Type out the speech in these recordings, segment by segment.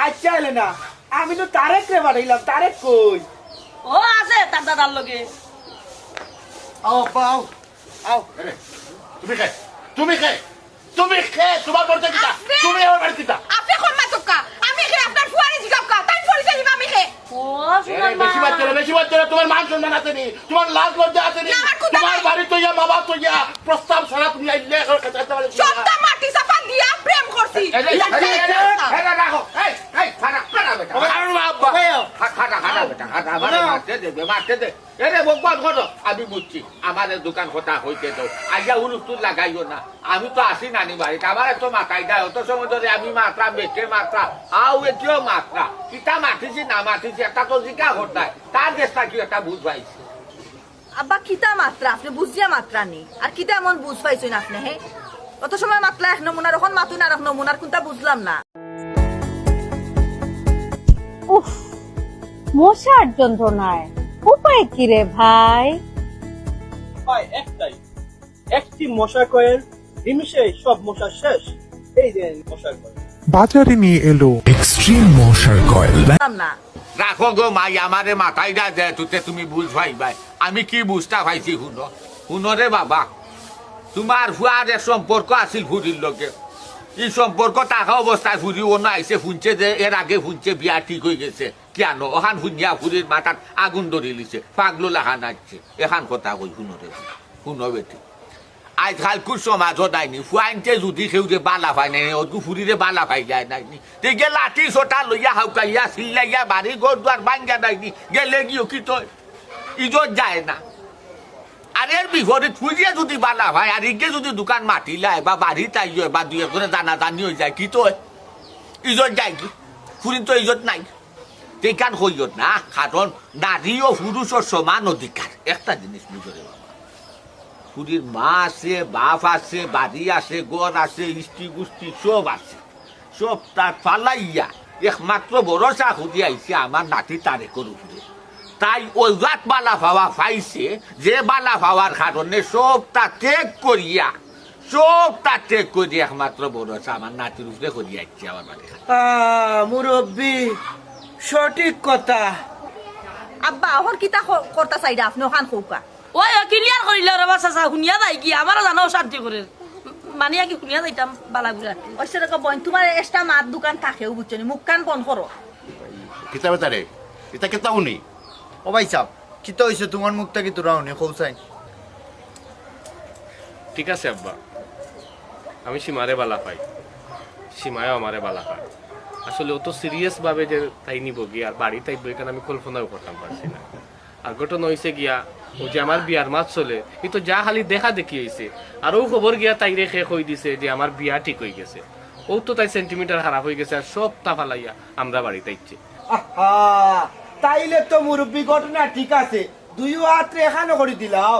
আচ্ছা এলে না আমি তো তারেক রে পাঠাইলাম তারেক কই? ও আছে তার দাদার লগে। আও পাও আও। তুমি খে তুমি খে তুমি খে তোমার বলতে কিটা তুমি আমার বাড়ি কিটা আপনি কোন মাতকা আমি খে আপনার ফুয়ারি জিগাবকা? তাই পরিচয় দিব আমি খে ও এরে, বেশি বাচ্চা না, বেশি বাচ্চা না, তোমার মান সম্মান আছে নি? তোমার লাজ লজ্জা আছে নি? তোমার বাড়ি তো ইয়া বাবা তো ইয়া প্রস্তাব ছাড়া তুমি আইলে এখন সবটা মাটি চাপা দিয়া প্রেম করছি। বেটা, বেটা, আমারে। আমি বুঝছি। আমাদের দোকান কথা হইতে দাও। আইয়া উলুস্তুর লাগাইও না। আমি তো আসি নানি বাড়িতে। আমার তো মাথায় দেয় অত সময় ধরে আমি মাত্রা বেচে মাত্রা আও এটিও মাত্রা। কিতা মাতিছি না মাতিছি একটা তো জিকা হতায় তার দেশটা কি একটা বুঝ পাইছি আব্বা কিতা মাত্রা? আপনি বুঝিয়া মাত্রা নেই আর কিতা এমন বুঝ পাইছেন আপনি হে? কত সময় মাতলা এক নমুনার এখন মাতুন আর এক নমুনার কোনটা বুঝলাম না। উফ মশার যন্ত্রণায়। উপায় কি রে ভাই? হয় একটাই একটি মশা কয়েল নিমিষে সব মশা শেষ। এই যে মশা কয়েল বাজারে নিয়ে এলো এক্সট্রিম মশার কয়েল। বুঝলাম না। রাখো গো মাই আমারে মাথায় দা দে তুতে তুমি বুঝ ভাই ভাই। আমি কি বুঝতা পাইছি শুনো। শুনো রে বাবা। তোমার ফুয়ার সম্পর্ক আছিল ফুরির লোকে এই সম্পর্ক টাকা অবস্থায় ফুরি অন্য আইসে শুনছে যে এর আগে শুনছে বিয়া ঠিক হয়ে গেছে। কেন? ওখান শুনিয়া ফুরির মাথাত আগুন ধরে লিছে পাগলো লাখা নাচছে। এখান কথা কই শুনো রে শুনো বেটি। আজকাল কুর সমাজত আইনি ফুয়াইনতে যদি কেউ যে বালা পাই নাই অদু ফুরিরে বালা পাই যায় নাইনি তেগে লাঠি সোটা লইয়া হাউকাইয়া সিল্লাইয়া বাড়ি ঘর দুয়ার বাঙ্গা নাইনি গেলে গিয়ে কি তো ইজত যায় না। আর এর বিপরে ফুরিয়ে যদি বালা ভাই আর ইগে যদি দোকান মাতিলায় বা বাড়ি তাই বা দুই একজনে জানা জানি হয়ে যায়, কি তো? ইজত যায় কি? ফুরির তো ইজত নাই। তেকান হইয়ত না কারণ নারী ও পুরুষের সমান অধিকার। একটা জিনিস বুঝরে বাবা। পুরীর মা আছে, বাপ আছে, বাড়ি আছে গড় আছে ইষ্টি গুষ্টি সব আছে। সব তার ফালাইয়া, একমাত্র ভরসা খুঁজে আইছে আমার নাতি তারে করু তাই ওজাত বালা ভাবা পাইছে যে বালা ভাবার কারণে সব তা ত্যাগ করিয়া সব তা ত্যাগ করি একমাত্র ভরসা আমার নাতির উপরে করিয়া আইছে আমার বাড়ি। মুরব্বী সঠিক কথা। আব্বা এখন কিতা করতা চাইডা আপনি ওখান খৌকা ওই ক্লিয়ার করিলে রে বাচ্চা চা শুনিয়া যাই কি? আমারও জানো শান্তি করে মানিয়া কি শুনিয়া যাইতাম বালা গুলা ওইসে রকম বইন তোমার এক্সট্রা মাত দোকান থাকেও বুঝছ নি মুখ কান বন্ধ করো কিতা বেতারে এটা কেতা উনি ও ভাই সাহ কি তো হইছে তোমার মুখটা কি তোরা উনি কৌসাই ঠিক আছে আব্বা। আমি সীমারে বালা পাই। সীমায়ও আমারে বালা পায়। আসলে অত সিরিয়াস ভাবে যে তাই নিব গিয়া আর বাড়ি তাই এখানে আমি কল্পনাও করতাম পারছি না। আর ঘটনা হয়েছে গিয়া ও যে আমার বিয়ার মাছ চলে এ তো যা খালি দেখা দেখি হয়েছে আর ও খবর গিয়া তাই রেখে কই দিছে যে আমার বিয়া ঠিক হয়ে গেছে। ও তো তাই সেন্টিমিটার খারাপ হয়ে গেছে আর সব তা ফালাইয়া আমরা বাড়িতে ইচ্ছে আহা! তাইলে তো মুরব্বী ঘটনা ঠিক আছে। দুই হাতে এখানে করে দিলাও।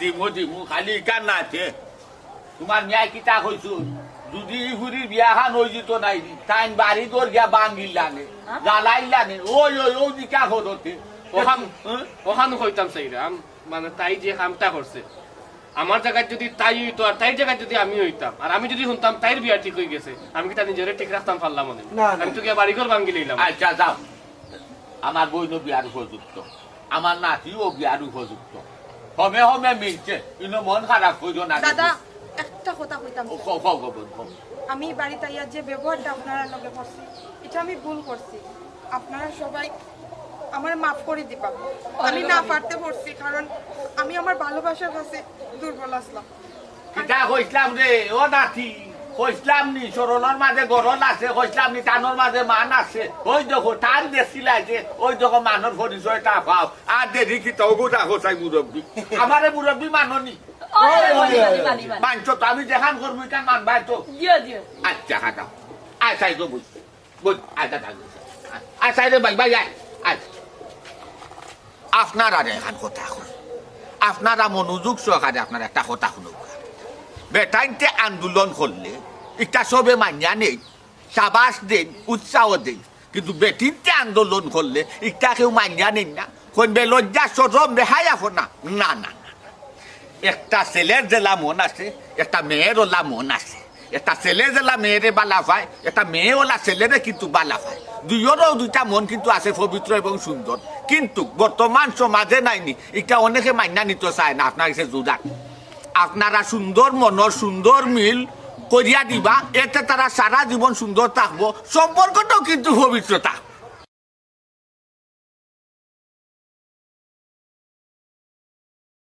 দিমু দিমু খালি কান না আছে তোমার ন্যায় কিতা কইছো? যদি হুরি বিয়াখান হই যেত নাই। তাইন বাড়ি তোর গিয়া বাঙ্গিলানে জ্বালাইলানে ওই ওই ওই দিকা হতে ওখান ওখানে হইতাম সেইরাম মানে তাই যে কামটা করছে। আমার জায়গায় যদি তাই হইতো আর তাই জায়গায় যদি আমি হইতাম আর আমি যদি শুনতাম তাইর বিয়া ঠিক হয়ে গেছে আমি কি তা নিজেরে ঠিক রাখতাম পারলাম মনে না, না। আমি তো গিয়া বাড়িঘর ভাঙ্গি লইলাম আচ্ছা যাও। আমার বইন বিয়ার উপযুক্ত। আমার নাতিও বিয়ার উপযুক্ত। হমে হমে মিলছে কিন্তু মন খারাপ কইরো না দাদা একটা কথা কইতাম। আমি বাড়িতে আইয়া যে ব্যবহারটা আপনারা লগে করছি এটা আমি ভুল করছি। আপনারা সবাই আমার মাফ করে দিবা। আমি না পারতে পড়ছি কারণ আমি আমার ভালোবাসার কাছে দুর্বল আসলাম। কিতা কইসলাম রে? ও নাতি। কইসলাম নি মাঝে গরল আছে কইসলাম নি টানোর মাঝে মান আছে। ওই দেখো টান ওই দেখো মানর পরিচয়টা পাও আর দেরি কি গোটা হোসাই মুরব্বী। আমারে মুরব্বী মাননি। মানছো তো আমি দেখান করব কেন মানবাই তো। দিও দিও আচ্ছা হাঁটাও আচ্ছা তো বুঝ বুঝ। আচ্ছা থাকবে আচ্ছা রে ভাই ভাই আপনারা কথা কই আপনারা মনোযোগ সহকারে আপনার একটা কথা শুনুক। বেটাইনতে আন্দোলন করলে এটা সবে মানিয়া নেই, সাবাস দেন উৎসাহ দেন কিন্তু বেটিনতে আন্দোলন করলে এটা কেউ মানিয়া নেই না। কোনবে লজ্জা, সরম, রেহাই আফো না। না না একটা ছেলের জেলা মন আছে, একটা মেয়ের ওলা মন আছে। একটা ছেলে জেলা মেয়েরে বালা পায়, একটা মেয়ে ওলা ছেলেরে কিন্তু বালা পায়। দুইয়েরও দুইটা মন কিন্তু আছে পবিত্র এবং সুন্দর। কিন্তু বর্তমান সমাজে নাইনি এটা অনেকে মান্যা নিতে চায় না। আপনার কাছে জুদার আপনারা সুন্দর মনর সুন্দর মিল করিয়া দিবা, এতে তারা সারা জীবন সুন্দর থাকব সম্পর্কটাও কিন্তু পবিত্রতা।